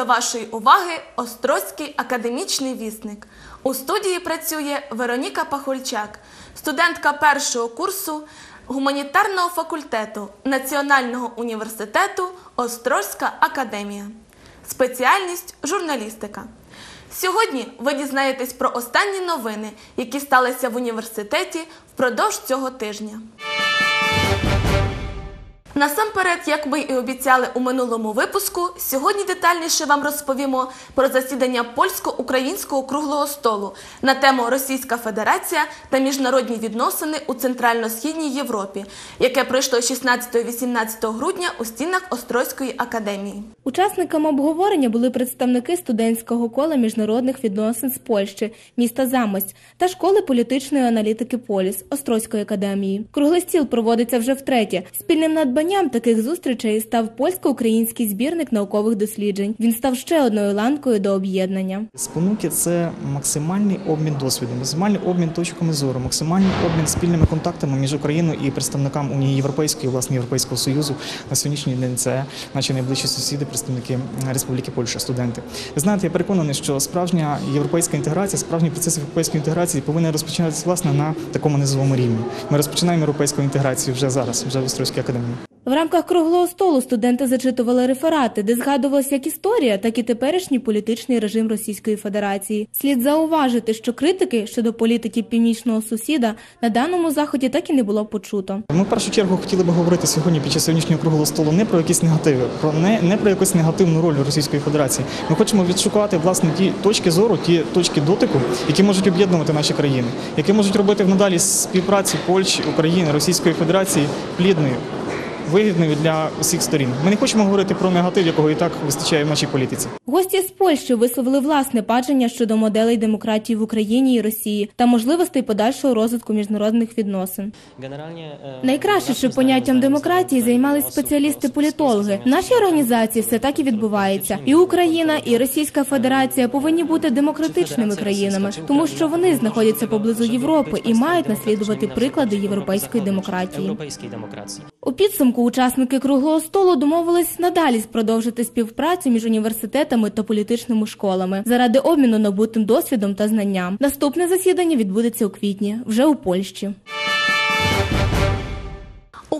До вашої уваги Острозький академічний вісник. У студії працює Вероніка Пахольчак, студентка першого курсу гуманітарного факультету Національного університету Острозька академія. Спеціальність журналістика. Сьогодні ви дізнаєтесь про останні новини, які сталися в університеті впродовж цього тижня. Насамперед, як ми і обіцяли у минулому випуску, сьогодні детальніше вам розповімо про засідання польсько-українського круглого столу на тему Російська Федерація та міжнародні відносини у Центрально-Східній Європі, яке пройшло 16-18 грудня у стінах Острозької академії. Учасниками обговорення були представники студентського кола міжнародних відносин з Польщі, міста Замость та школи політичної аналітики Поліс Острозької академії. Круглий стіл проводиться вже втретє. Спільним надбанням таких зустрічей став польсько-український збірник наукових досліджень. Він став ще одною ланкою до об'єднання. Спонуки це максимальний обмін досвідом, максимальний обмін точками зору, максимальний обмін спільними контактами між Україною і представниками Унії Європейської, власне Європейського Союзу. На сьогоднішній день це наші найближчі сусіди, представники Республіки Польща, студенти. Ви знаєте, я переконаний, що справжня європейська інтеграція, справжній процес європейської інтеграції повинен розпочинатися власне на такому низовому рівні. Ми розпочинаємо європейську інтеграцію вже зараз, вже в Острозькій академії. В рамках круглого столу студенти зачитували реферати, де згадувалася як історія, так і теперішній політичний режим Російської Федерації. Слід зауважити, що критики щодо політики північного сусіда на даному заході так і не було почуто. Ми в першу чергу хотіли би говорити сьогодні під час сьогоднішнього круглого столу не про якісь негативи, про не, не про якусь негативну роль Російської Федерації. Ми хочемо відшукати власне ті точки зору, ті точки дотику, які можуть об'єднувати наші країни, які можуть робити в надалі співпрацю Польщі, України, Російської Федерації плідною. Вигідною для усіх сторін. Ми не хочемо говорити про негатив, якого і так вистачає в нашій політиці. Гості з Польщі висловили власне бачення щодо моделей демократії в Україні і Росії та можливостей подальшого розвитку міжнародних відносин. Найкраще, що поняттям демократії займались спеціалісти-політологи. В нашій організації все так і відбувається. І Україна, і Російська Федерація повинні бути демократичними країнами, тому що вони знаходяться поблизу Європи і мають наслідувати приклади європейської демократії. У підсумку учасники круглого столу домовились надалі продовжити співпрацю між університетами та політичними школами заради обміну набутим досвідом та знанням. Наступне засідання відбудеться у квітні, вже у Польщі.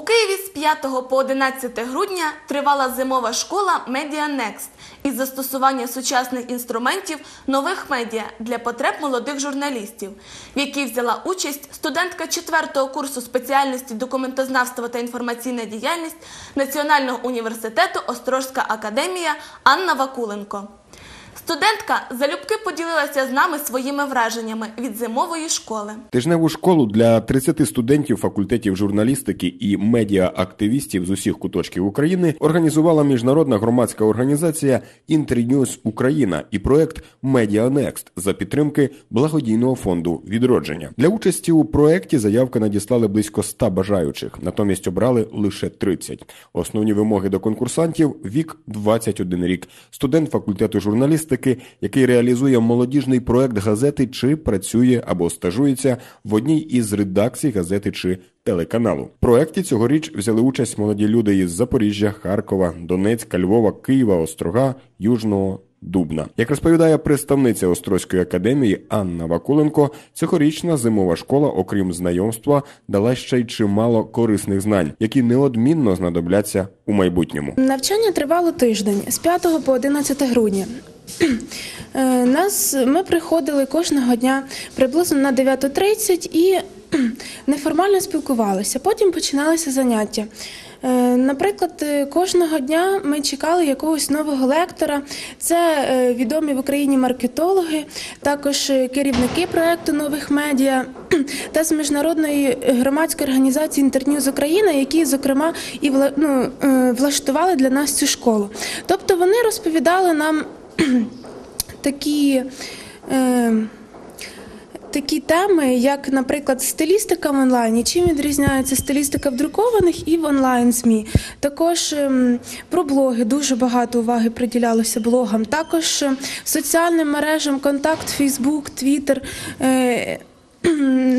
У Києві з 5 по 11 грудня тривала зимова школа Next із застосування сучасних інструментів нових медіа для потреб молодих журналістів, в якій взяла участь студентка 4 курсу спеціальності документознавства та інформаційна діяльність Національного університету Острожська академія Анна Вакуленко. Студентка залюбки поділилася з нами своїми враженнями від зимової школи. Тижневу школу для 30 студентів факультетів журналістики і медіа-активістів з усіх куточків України організувала міжнародна громадська організація Інтерньюз Україна і проект Медіанекст за підтримки благодійного фонду відродження. Для участі у проекті заявки надіслали близько 100 бажаючих, натомість обрали лише 30. Основні вимоги до конкурсантів вік 21 рік, студент факультету журналістики який реалізує молодіжний проект газети чи працює або стажується в одній із редакцій газети чи телеканалу. В проекті цьогоріч взяли участь молоді люди із Запоріжжя, Харкова, Донецька, Львова, Києва, Острога, Южного. Дубна, як розповідає представниця Острозької академії Анна Вакуленко, цьогорічна зимова школа, окрім знайомства, дала ще й чимало корисних знань, які неодмінно знадобляться у майбутньому. Навчання тривало тиждень з 5 по 11 грудня. Нас ми приходили кожного дня приблизно на 9.30 і неформально спілкувалися. Потім починалися заняття. Наприклад, кожного дня ми чекали якогось нового лектора. Це відомі в Україні маркетологи, також керівники проекту нових медіа та з міжнародної громадської організації Інтерньюз Україна, які, зокрема, і ну, влаштували для нас цю школу. Тобто вони розповідали нам такі. Е, Такі теми, як, наприклад, стилістика в онлайні, чим відрізняється стилістика в друкованих і в онлайн змі. Також ем, про блоги дуже багато уваги приділялося блогам. Також ем, соціальним мережам контакт, Фейсбук, Твіттер.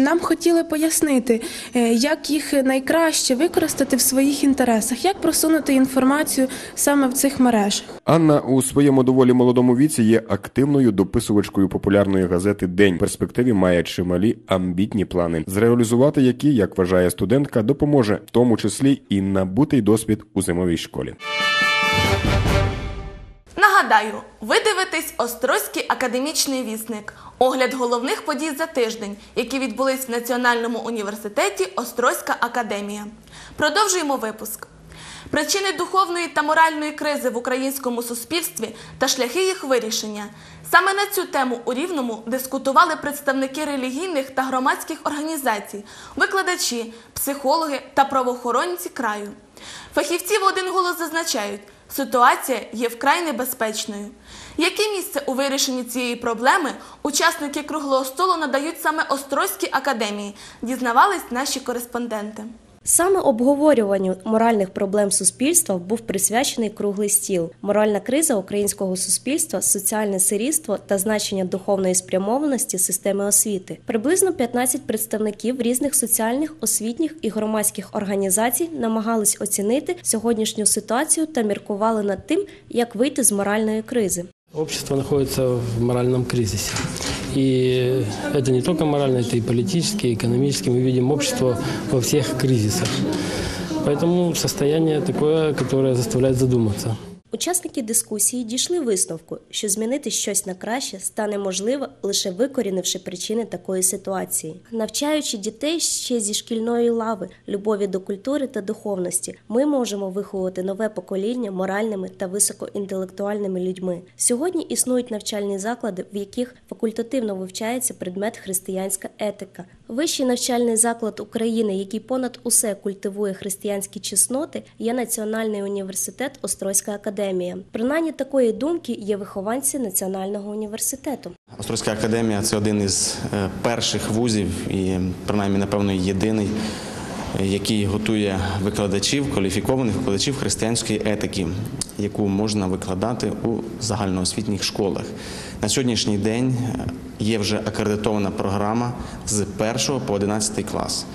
нам хотіли пояснити, е, як їх найкраще використати в своїх інтересах, як просунути інформацію саме в цих мережах. Анна у своєму доволі молодому віці є активною дописувачкою популярної газети День В перспективі має чималі амбітні плани, зреалізувати які, як вважає студентка, допоможе в тому числі і набутий досвід у зимовій школі. Нагадаю, ви дивитесь Острозький академічний вісник. Огляд головних подій за тиждень, які відбулись в Національному університеті Острозька академія. Продовжуємо випуск. Причини духовної та моральної кризи в українському суспільстві та шляхи їх вирішення. Саме на цю тему у Рівному дискутували представники релігійних та громадських організацій, викладачі, психологи та правоохоронці краю. Фахівці в один голос зазначають, ситуація є вкрай небезпечною. Яке місце у вирішенні цієї проблеми учасники круглого столу надають саме Острозькій академії, дізнавались наші кореспонденти. Саме обговорюванню моральних проблем суспільства був присвячений круглий стіл. Моральна криза українського суспільства, соціальне сирітство та значення духовної спрямованості системи освіти. Приблизно 15 представників різних соціальних, освітніх і громадських організацій намагались оцінити сьогоднішню ситуацію та міркували над тим, як вийти з моральної кризи. Общество находится в моральном кризисе. И это не только морально, это и политически, и экономически. Мы видим общество во всех кризисах. Поэтому состояние такое, которое заставляет задуматься. Учасники дискусії дійшли висновку, що змінити щось на краще стане можливо лише викорінивши причини такої ситуації, навчаючи дітей ще зі шкільної лави, любові до культури та духовності, ми можемо виховувати нове покоління моральними та високоінтелектуальними людьми. Сьогодні існують навчальні заклади, в яких факультативно вивчається предмет християнська етика. Вищий навчальний заклад України, який понад усе культивує християнські чесноти, є Національний університет Острозька академія. Принаймні такої думки є вихованці Національного університету. Острозька академія це один із е, перших вузів, і принаймні, напевно, єдиний, який готує викладачів, кваліфікованих викладачів християнської етики, яку можна викладати у загальноосвітніх школах. На сьогоднішній день е, є вже акредитована програма з 1 по 11 клас.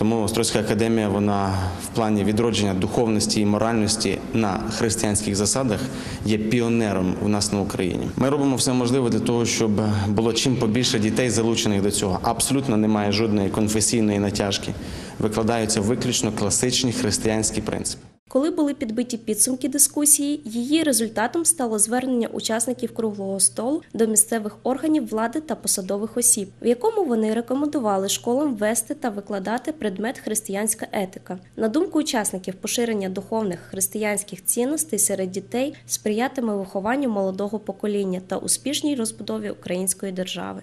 Тому Острозька академія вона в плані відродження духовності і моральності на християнських засадах є піонером у нас на Україні. Ми робимо все можливе для того, щоб було чим побільше дітей залучених до цього. Абсолютно немає жодної конфесійної натяжки. Викладаються виключно класичні християнські принципи. Коли були підбиті підсумки дискусії, її результатом стало звернення учасників круглого столу до місцевих органів влади та посадових осіб, в якому вони рекомендували школам вести та викладати предмет християнська етика. На думку учасників, поширення духовних християнських цінностей серед дітей сприятиме вихованню молодого покоління та успішній розбудові української держави.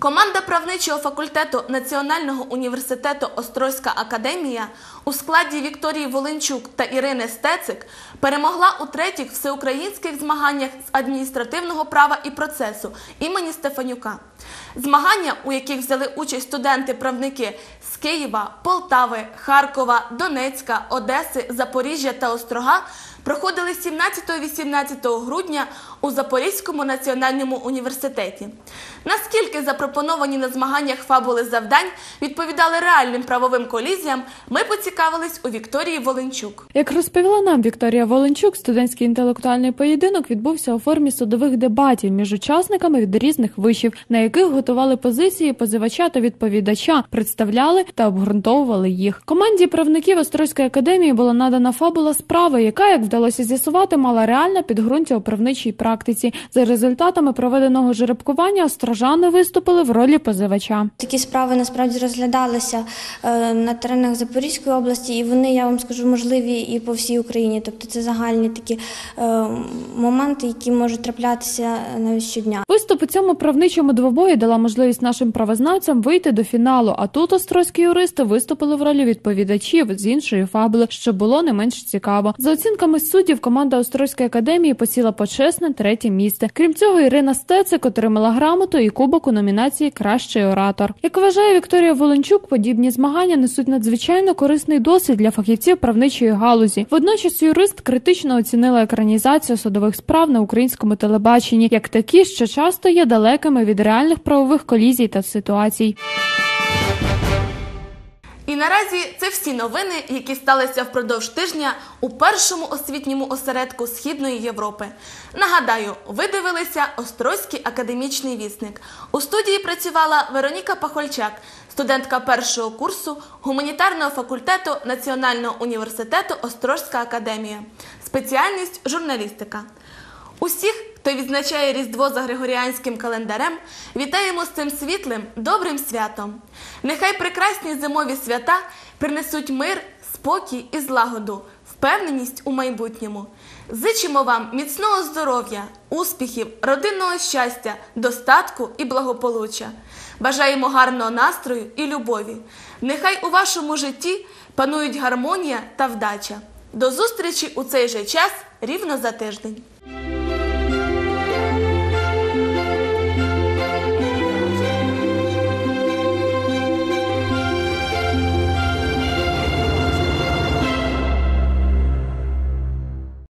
Команда правничого факультету Національного університету Острозька академія у складі Вікторії Волинчук та Ірини Стецик перемогла у третіх всеукраїнських змаганнях з адміністративного права і процесу імені Стефанюка. Змагання, у яких взяли участь студенти-правники з Києва, Полтави, Харкова, Донецька, Одеси, Запоріжжя та Острога, проходили 17-18 грудня у Запорізькому національному університеті. Наскільки запропоновані на змаганнях фабули завдань відповідали реальним правовим колізіям, ми поцікавились у Вікторії Волинчук. Як розповіла нам Вікторія Воленчук, студентський інтелектуальний поєдинок відбувся у формі судових дебатів між учасниками від різних вишів, на яких готували позиції позивача та відповідача, представляли та обґрунтовували їх. Команді правників Острозької академії була надана фабула справи, яка, як вдалося з'ясувати, мала реальне підґрунтя у правничій практиці. За результатами проведеного жеребкування острожани виступили в ролі позивача. Такі справи насправді розглядалися е, на теренах Запорізької області, і вони, я вам скажу, можливі і по всій Україні. Тобто це загальні такі е, моменти, які можуть траплятися навіть щодня. Виступ у цьому правничому двобої дала можливість нашим правознавцям вийти до фіналу. А тут острозькі юристи виступили в ролі відповідачів з іншої фабули, що було не менш цікаво. За оцінками суддів, команда Острозької академії посіла почесне третє місце. Крім цього, Ірина Стецик отримала грамоту і кубок у номінації Кращий оратор. Як вважає Вікторія Воленчук, подібні змагання несуть надзвичайно корисний досвід для фахівців правничої галузі. Водночас юрист критично оцінила екранізацію судових справ на українському телебаченні як такі, що часто є далекими від реальних правових колізій та ситуацій. І наразі це всі новини, які сталися впродовж тижня у першому освітньому осередку Східної Європи. Нагадаю, ви дивилися Острозький академічний вісник. У студії працювала Вероніка Пахольчак, студентка першого курсу гуманітарного факультету Національного університету Острозька академія, спеціальність журналістика. Усіх, хто відзначає Різдво за Григоріанським календарем, вітаємо з цим світлим, добрим святом. Нехай прекрасні зимові свята принесуть мир, спокій і злагоду, впевненість у майбутньому. Зичимо вам міцного здоров'я, успіхів, родинного щастя, достатку і благополуччя. Бажаємо гарного настрою і любові. Нехай у вашому житті панують гармонія та вдача. До зустрічі у цей же час рівно за тиждень.